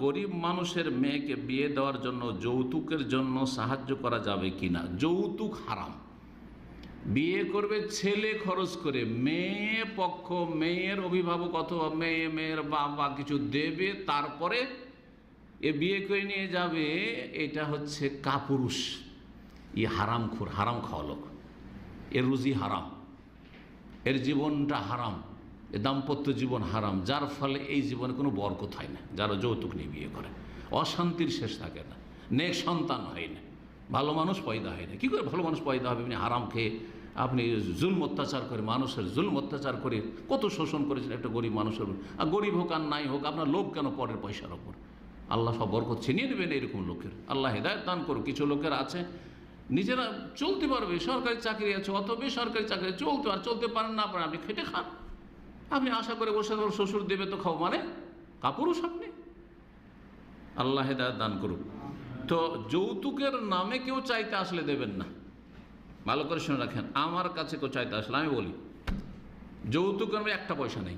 গরিব মানুষের মেয়েকে বিয়ে দেওয়ার জন্য, যৌতুকের জন্য সাহায্য করা যাবে কিনা? যৌতুক হারাম। বিয়ে করবে ছেলে খরচ করে, মেয়ে পক্ষ, মেয়ের অভিভাবক অথবা মেয়ে, মেয়ের বাবা কিছু দেবে, তারপরে এ বিয়ে করে নিয়ে যাবে, এটা হচ্ছে কাপুরুষ। ই হারাম খুর, হারাম খাওয়া লোক। এর রুজি হারাম। এর জীবনটা হারাম। দাম্পত্য জীবন হারাম, যার ফলে এই জীবনে কোনো বরকত হয় না, যারা যৌতুক নিয়ে বিয়ে করে। অশান্তির শেষ থাকে না, নেক সন্তান হয় না, ভালো মানুষ পয়দা হয় না। কী করে ভালো মানুষ পয়দা হবে? আপনি হারাম খেয়ে আপনি জুলম অত্যাচার করে, মানুষের জুলম অত্যাচার করে কত শোষণ করেছেন একটা গরিব মানুষের আর গরিব হোক আর নাই হোক, আপনার লোভ কেন পরের পয়সার ওপর আল্লাহ সব বরকত ছিনিয়ে নেবেন এরকম লোকের। আল্লাহ হেদায়ত দান করুক, কিছু লোকের আছে, নিজেরা চলতে পারবে, সরকারি চাকরি আছে, অত বেসরকারি চাকরি, চলতে আর চলতে পারেন না পারেন আপনি খেটে খান। আপনি আশা করে বসে থাকবেন, শ্বশুর দেবে তো খাও। মানে কাপুরুষ সামনে আল্লাহ হেদায়ত দান করুক। তো যৌতুকের নামে কেউ চাইতে আসলে দেবেন না। ভালো করে শুনে রাখেন আমার কাছে কেউ চাইতে আসলে আমি বলি যৌতুক নামে একটা পয়সা নেই।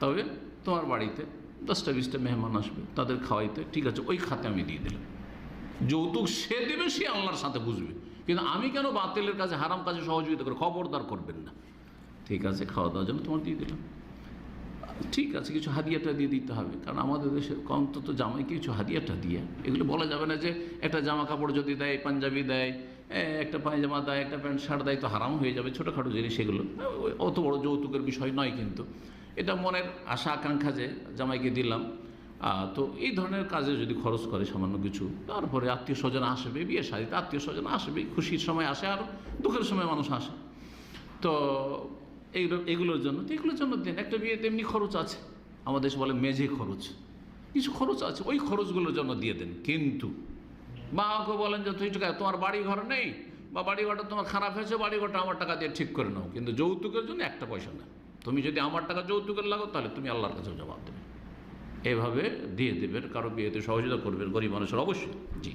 তবে তোমার বাড়িতে দশটা বিশটা মেহমান আসবে তাদের খাওয়াইতে ঠিক আছে ওই খাতে আমি দিয়ে দিলাম। যৌতুক সে দেবে সে আল্লাহর সাথে বুঝবে। কিন্তু আমি কেন বাতিলের কাছে হারাম কাজে সহযোগিতা করে খবরদার করবেন না? ঠিক আছে, খাওয়া দাওয়ার জন্য তোমার দিয়ে দিলাম। ঠিক আছে, কিছু হাদিয়াটা দিয়ে দিতে হবে, কারণ আমাদের দেশে অন্তত জামাইকে কিছু হাদিয়াটা দিয়ে। এগুলো বলা যাবে না যে একটা জামা কাপড় যদি দেয়, পাঞ্জাবি দেয় একটা পায়জামা দেয়, একটা প্যান্ট, শার্ট দেয়, তো হারাম হয়ে যাবে ছোটোখাটো জিনিস এগুলো। অত বড় যৌতুকের বিষয় নয় কিন্তু। এটা মনের আশা, আকাঙ্ক্ষা যে জামাইকে দিলাম। তো এই ধরনের কাজে যদি খরচ করে সামান্য কিছু, তারপরে আত্মীয় স্বজন আসবে, বিয়ে শাড়িতে আত্মীয় স্বজন আসবে, খুশির সময় আসে আর দুঃখের সময় মানুষ আসে। তো এইগুলো, এগুলোর জন্য। তো এগুলোর জন্য দেন। একটা বিয়েতে এমনি খরচ আছে। আমাদের দেশে বলে মেঝে খরচ। কিছু খরচ আছে। ওই খরচগুলোর জন্য দিয়ে দেন। কিন্তু ওকে বলেন যে, তুই টাকা তোমার বাড়ি ঘর নেই বা বাড়ি ঘরটা তোমার খারাপ হয়েছে বাড়ি ঘরটা আমার টাকা দিয়ে ঠিক করে নাও। কিন্তু যৌতুকের জন্য একটা পয়সা না। তুমি যদি আমার টাকা যৌতুকের লাগো, তাহলে তুমি আল্লাহর কাছেও জবাব দেবে। এভাবে দিয়ে দেবেন। কারও বিয়েতে সহযোগিতা করবেন গরিব মানুষের অবশ্যই। জি।